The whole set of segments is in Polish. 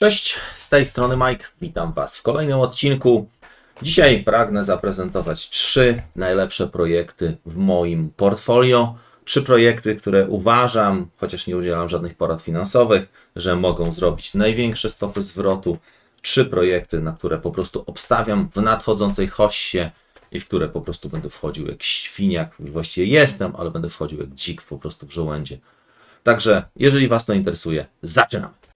Cześć, z tej strony Mike. Witam Was w kolejnym odcinku. Dzisiaj pragnę zaprezentować trzy najlepsze projekty w moim portfolio. Trzy projekty, które uważam, chociaż nie udzielam żadnych porad finansowych, że mogą zrobić największe stopy zwrotu. Trzy projekty, na które po prostu obstawiam w nadchodzącej hoście i w które po prostu będę wchodził jak świniak. Właściwie jestem, ale będę wchodził jak dzik po prostu w żołędzie. Także, jeżeli Was to interesuje, zaczynamy.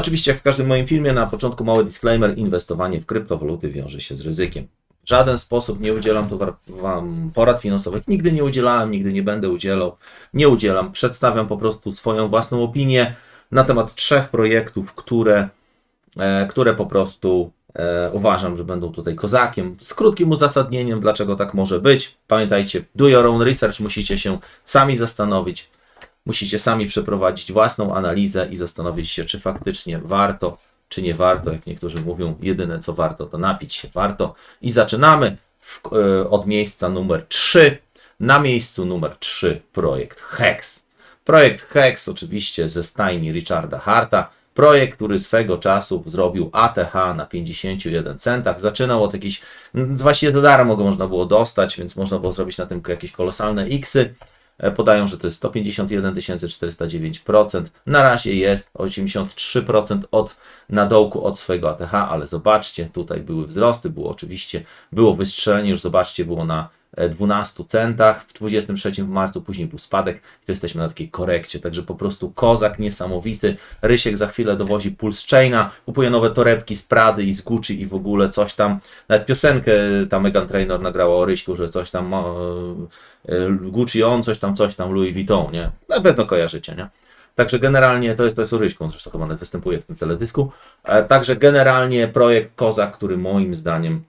Oczywiście, jak w każdym moim filmie, na początku mały disclaimer: inwestowanie w kryptowaluty wiąże się z ryzykiem. W żaden sposób nie udzielam tu Wam porad finansowych. Nigdy nie udzielałem, nigdy nie będę udzielał. Nie udzielam. Przedstawiam po prostu swoją własną opinię na temat trzech projektów, które, e, które po prostu e, uważam, że będą tutaj kozakiem. Z krótkim uzasadnieniem, dlaczego tak może być. Pamiętajcie, do your own research, musicie się sami zastanowić. Musicie sami przeprowadzić własną analizę i zastanowić się, czy faktycznie warto, czy nie warto. Jak niektórzy mówią, jedyne co warto, to napić się warto. I zaczynamy w, e, od miejsca numer 3. Na miejscu numer 3 projekt HEX. Projekt HEX oczywiście ze stajni Richarda Harta. Projekt, który swego czasu zrobił ATH na 51 centach. Zaczynał od jakichś, mm, właściwie za darmo go można było dostać, więc można było zrobić na tym jakieś kolosalne Xy. E, Podają, że to jest 151 409%. Na razie jest 83% od na dołku od swojego ATH, ale zobaczcie, tutaj były wzrosty, było oczywiście, było wystrzelenie, już zobaczcie, było na 12 centach w 23 marcu, później był spadek to jesteśmy na takiej korekcie, także po prostu kozak niesamowity. Rysiek za chwilę dowozi Pulse Chaina, kupuje nowe torebki z Prady i z Gucci i w ogóle coś tam, nawet piosenkę ta Megan Trainor nagrała o Ryśku, że coś tam e, e, Gucci on, coś tam, coś tam, Louis Vuitton, nie? Na pewno kojarzycie, nie? Także generalnie to jest, to jest Ryśką, zresztą chyba nawet występuje w tym teledysku. E, Także generalnie projekt Kozak, który moim zdaniem,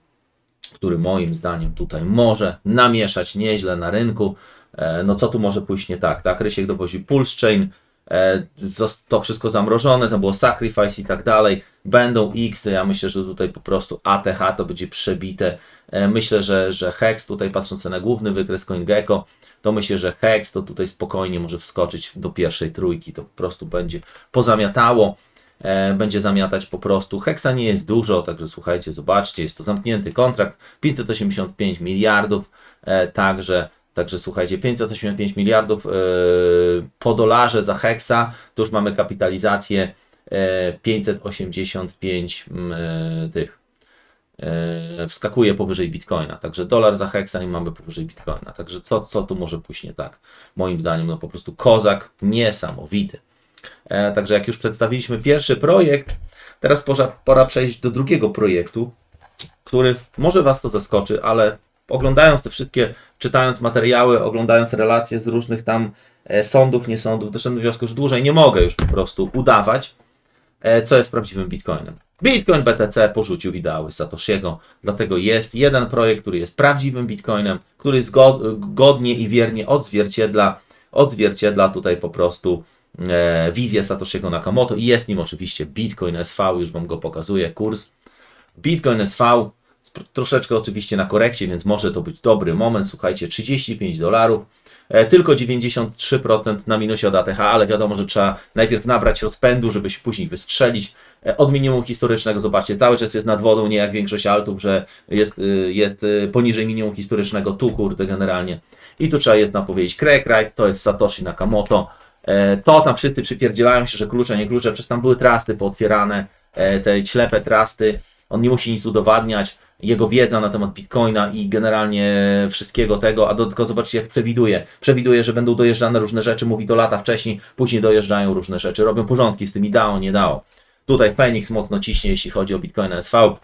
który moim zdaniem tutaj może namieszać nieźle na rynku. E, No co tu może pójść nie tak, tak? Rysiek dowozi Pulse Chain, e, to wszystko zamrożone, to było Sacrifice i tak dalej. Będą X, ja myślę, że tutaj po prostu ATH to będzie przebite. E, Myślę, że, że Hex tutaj patrząc na główny wykres CoinGecko, to myślę, że Hex to tutaj spokojnie może wskoczyć do pierwszej trójki, to po prostu będzie pozamiatało, będzie zamiatać po prostu. Hexa nie jest dużo, także słuchajcie, zobaczcie, jest to zamknięty kontrakt, 585 miliardów, e, także, także słuchajcie, 585 miliardów e, po dolarze za Hexa, to już mamy kapitalizację e, 585 mm, e, tych e, wskakuje powyżej bitcoina. Także dolar za heksa i mamy powyżej bitcoina. Także co, co tu może pójść nie tak? Moim zdaniem, no po prostu kozak niesamowity. E, także jak już przedstawiliśmy pierwszy projekt, teraz pora, pora przejść do drugiego projektu, który może Was to zaskoczy, ale oglądając te wszystkie, czytając materiały, oglądając relacje z różnych tam e, sądów, nie sądów, doszedłem do wniosku, że dłużej nie mogę już po prostu udawać, e, co jest prawdziwym Bitcoinem. Bitcoin BTC porzucił ideały Satoshiego, dlatego jest jeden projekt, który jest prawdziwym Bitcoinem, który zgo- godnie i wiernie odzwierciedla, odzwierciedla tutaj po prostu wizję Satoshiego Nakamoto i jest nim oczywiście Bitcoin SV, już Wam go pokazuję, kurs. Bitcoin SV troszeczkę oczywiście na korekcie, więc może to być dobry moment. Słuchajcie, 35 dolarów, e, tylko 93% na minusie od ATH, ale wiadomo, że trzeba najpierw nabrać rozpędu, żeby się później wystrzelić. E, Od minimum historycznego, zobaczcie, cały czas jest nad wodą, nie jak większość altów, że jest, jest poniżej minimum historycznego, tu kurde generalnie. I tu trzeba jest nam powiedzieć crack right, to jest Satoshi Nakamoto. E, To tam wszyscy przypierdzielają się, że klucze, nie klucze, przecież tam były trasty pootwierane, e, te ślepe trasty. On nie musi nic udowadniać. Jego wiedza na temat Bitcoina i generalnie wszystkiego tego, a do tylko zobaczcie, jak przewiduje. Przewiduje, że będą dojeżdżane różne rzeczy, mówi to lata wcześniej, później dojeżdżają różne rzeczy, robią porządki z tym i dało, nie dało. Tutaj Phoenix mocno ciśnie, jeśli chodzi o Bitcoina SV.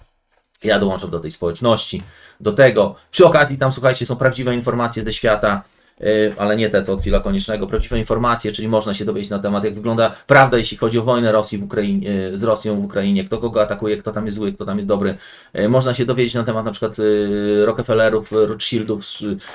Ja dołączam do tej społeczności, do tego. Przy okazji tam, słuchajcie, są prawdziwe informacje ze świata, ale nie te, co od chwila koniecznego. Prawdziwe informacje, czyli można się dowiedzieć na temat, jak wygląda prawda, jeśli chodzi o wojnę Rosji w Ukrainie, yy, z Rosją w Ukrainie, kto kogo atakuje, kto tam jest zły, kto tam jest dobry. Yy, Można się dowiedzieć na temat na przykład Rockefellerów, Rothschildów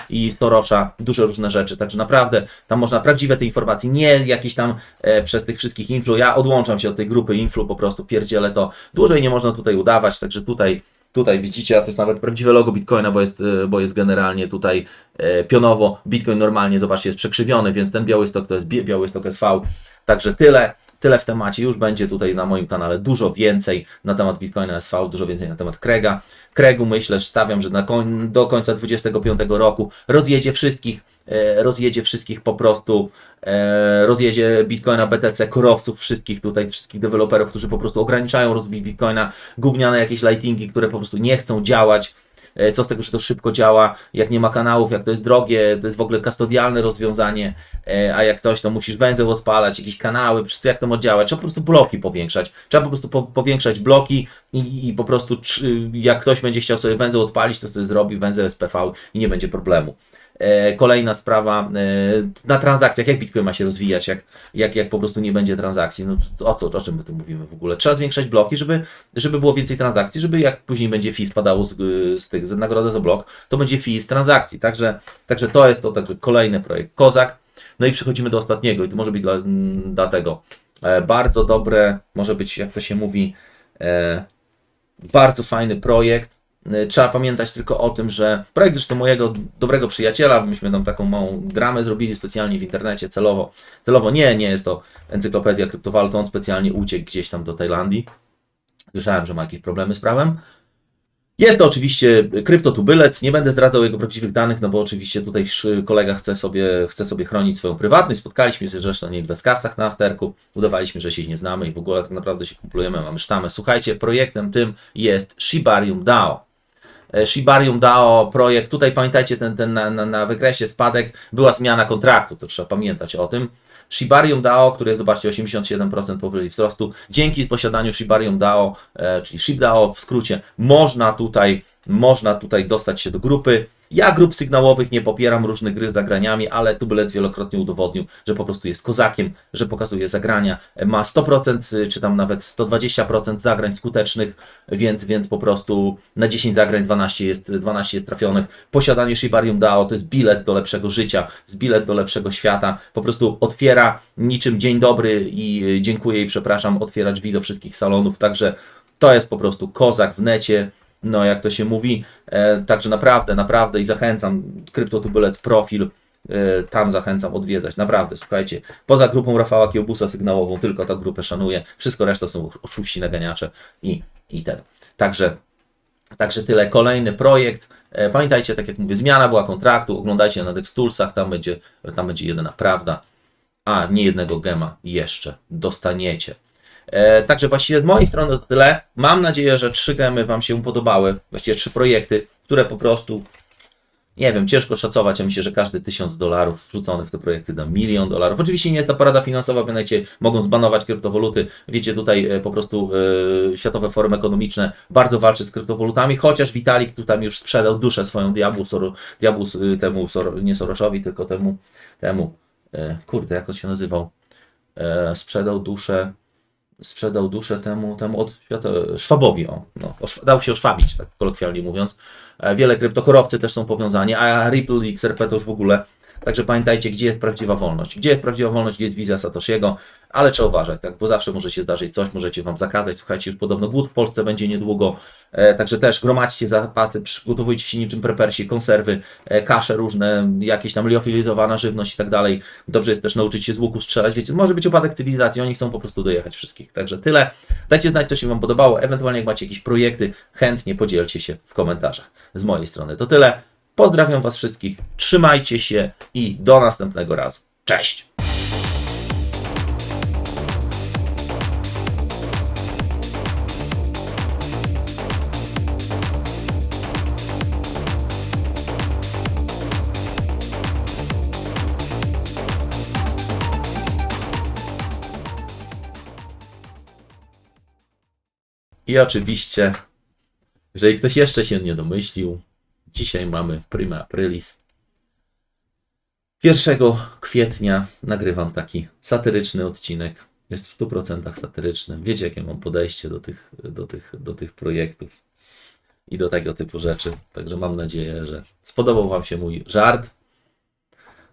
i Sorosza, duże różne rzeczy. Także naprawdę tam można prawdziwe te informacje, nie jakieś tam e, przez tych wszystkich influ. Ja odłączam się od tej grupy influ, po prostu pierdzielę to. Dłużej nie można tutaj udawać, także tutaj Tutaj widzicie, a to jest nawet prawdziwe logo Bitcoina, bo jest, e, bo jest generalnie tutaj e, pionowo. Bitcoin normalnie, zobaczcie, jest przekrzywiony, więc ten Białystok to jest Bi- Białystok SV. Także tyle, tyle w temacie. Już będzie tutaj na moim kanale dużo więcej na temat Bitcoina SV, dużo więcej na temat Krega. Kregu myślę, że stawiam, że koń, do końca 2025 roku rozjedzie wszystkich, e, rozjedzie wszystkich po prostu, e, rozjedzie Bitcoina, BTC, korowców, wszystkich tutaj, wszystkich deweloperów, którzy po prostu ograniczają rozwój Bitcoina, gówniane jakieś lightingi, które po prostu nie chcą działać. E, Co z tego, że to szybko działa, jak nie ma kanałów, jak to jest drogie, to jest w ogóle kastodialne rozwiązanie, e, a jak coś, to musisz węzeł odpalać, jakieś kanały, jak to ma działać, trzeba po prostu bloki powiększać, trzeba po prostu po, powiększać bloki i, i po prostu jak ktoś będzie chciał sobie węzeł odpalić, to sobie zrobi węzeł SPV i nie będzie problemu. E, Kolejna sprawa, e, na transakcjach, jak Bitcoin ma się rozwijać, jak, jak, jak po prostu nie będzie transakcji, no to o, to, o czym my tu mówimy w ogóle? Trzeba zwiększać bloki, żeby, żeby było więcej transakcji, żeby jak później będzie fee spadało z, y, z tych, z nagrody za blok, to będzie fee z transakcji, także, także to jest to także kolejny projekt Kozak. No i przechodzimy do ostatniego i to może być dla, mm, dlatego e, bardzo dobre, może być, jak to się mówi, bardzo fajny projekt. E, Trzeba pamiętać tylko o tym, że projekt zresztą mojego dobrego przyjaciela, myśmy tam taką małą dramę zrobili specjalnie w internecie celowo. Celowo nie, nie jest to encyklopedia kryptowalut, on specjalnie uciekł gdzieś tam do Tajlandii. Słyszałem, że ma jakieś problemy z prawem. Jest to oczywiście kryptotubylec, nie będę zdradzał jego prawdziwych danych, no bo oczywiście tutaj kolega chce sobie, chce sobie chronić swoją prywatność. Spotkaliśmy się zresztą nie w Beskawcach na afterku, udawaliśmy, że się nie znamy i w ogóle tak naprawdę się kumplujemy, mamy sztamę. Słuchajcie, projektem tym jest Shibarium DAO. E, Shibarium DAO projekt, tutaj pamiętajcie, ten, ten na, na, na wykresie spadek była zmiana kontraktu, to trzeba pamiętać o tym. Shibarium DAO, które jest, zobaczcie, 87% powyżej wzrostu. Dzięki posiadaniu Shibarium DAO, e, czyli ShibDAO w skrócie, można tutaj, można tutaj dostać się do grupy. Ja grup sygnałowych nie popieram różnych gry z zagraniami, ale Tubylec wielokrotnie udowodnił, że po prostu jest kozakiem, że pokazuje zagrania. Ma 100% y, czy tam nawet 120% zagrań skutecznych, więc, więc po prostu na 10 zagrań 12 jest, 12 jest trafionych. Posiadanie Shibarium DAO to jest bilet do lepszego życia, jest bilet do lepszego świata. Po prostu otwiera niczym dzień dobry i y, dziękuję i przepraszam, otwiera drzwi do wszystkich salonów. Także to jest po prostu kozak w necie. No, jak to się mówi, e, także naprawdę, naprawdę i zachęcam, Kryptotubylec profil, e, tam zachęcam odwiedzać, naprawdę, słuchajcie, poza grupą Rafała Kiełbusa sygnałową, tylko tę grupę szanuję, wszystko reszta są oszuści, naganiacze i, i ten. Także, także tyle, kolejny projekt, E, pamiętajcie, tak jak mówię, zmiana była kontraktu, oglądajcie na Dextulsach, tam będzie, tam będzie jedyna prawda, a nie jednego gema jeszcze dostaniecie. E, także właściwie z mojej strony to tyle. Mam nadzieję, że trzy gemy Wam się podobały. Właściwie trzy projekty, które po prostu, nie wiem, ciężko szacować. Ja myślę, że każdy tysiąc dolarów wrzucony w te projekty da milion dolarów. Oczywiście nie jest to porada finansowa, pamiętajcie, mogą zbanować kryptowaluty. Wiecie, tutaj e, po prostu e, Światowe Forum Ekonomiczne bardzo walczy z kryptowalutami, chociaż Vitalik tu tam już sprzedał duszę swoją diabłu, Soro, diabłu e, temu, nie Soroszowi, tylko temu, temu, e, kurde, jak on się nazywał, e, sprzedał duszę sprzedał duszę temu, temu od świata, Szwabowi, o, no, dał się oszwabić, tak kolokwialnie mówiąc. E, Wiele kryptokorowcy też są powiązani, a Ripple i XRP to już w ogóle. Także pamiętajcie, gdzie jest prawdziwa wolność. Gdzie jest prawdziwa wolność, gdzie jest wizja Satoshiego, ale trzeba uważać, tak, bo zawsze może się zdarzyć coś, możecie wam zakazać. Słuchajcie, już podobno głód w Polsce będzie niedługo, e, także też gromadźcie zapasy, przygotowujcie się niczym prepersi, konserwy, e, kasze różne, jakieś tam liofilizowana żywność i tak dalej. Dobrze jest też nauczyć się z łuku strzelać, wiecie, może być upadek cywilizacji, oni chcą po prostu dojechać wszystkich. Także tyle. Dajcie znać, co się wam podobało, ewentualnie jak macie jakieś projekty, chętnie podzielcie się w komentarzach. Z mojej strony to tyle. Pozdrawiam was wszystkich, trzymajcie się i do następnego razu. Cześć! I oczywiście, jeżeli ktoś jeszcze się nie domyślił, dzisiaj mamy prima aprilis. 1 kwietnia nagrywam taki satyryczny odcinek. Jest w 100% satyryczny. Wiecie, jakie mam podejście do tych, do, tych, do tych projektów i do tego typu rzeczy. Także mam nadzieję, że spodobał Wam się mój żart.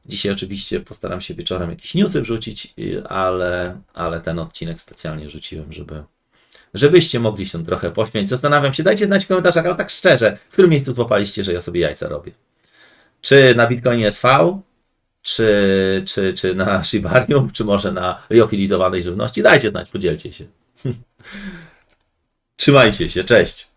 Dzisiaj oczywiście postaram się wieczorem jakieś newsy wrzucić, y, ale, ale ten odcinek specjalnie rzuciłem, żeby, żebyście mogli się trochę pośmiać. Zastanawiam się, dajcie znać w komentarzach, ale tak szczerze, w którym miejscu popaliście, że ja sobie jajca robię. Czy na Bitcoinie SV, czy, czy, czy na Shibarium, czy może na liofilizowanej żywności? Dajcie znać, podzielcie się. Trzymajcie się, cześć.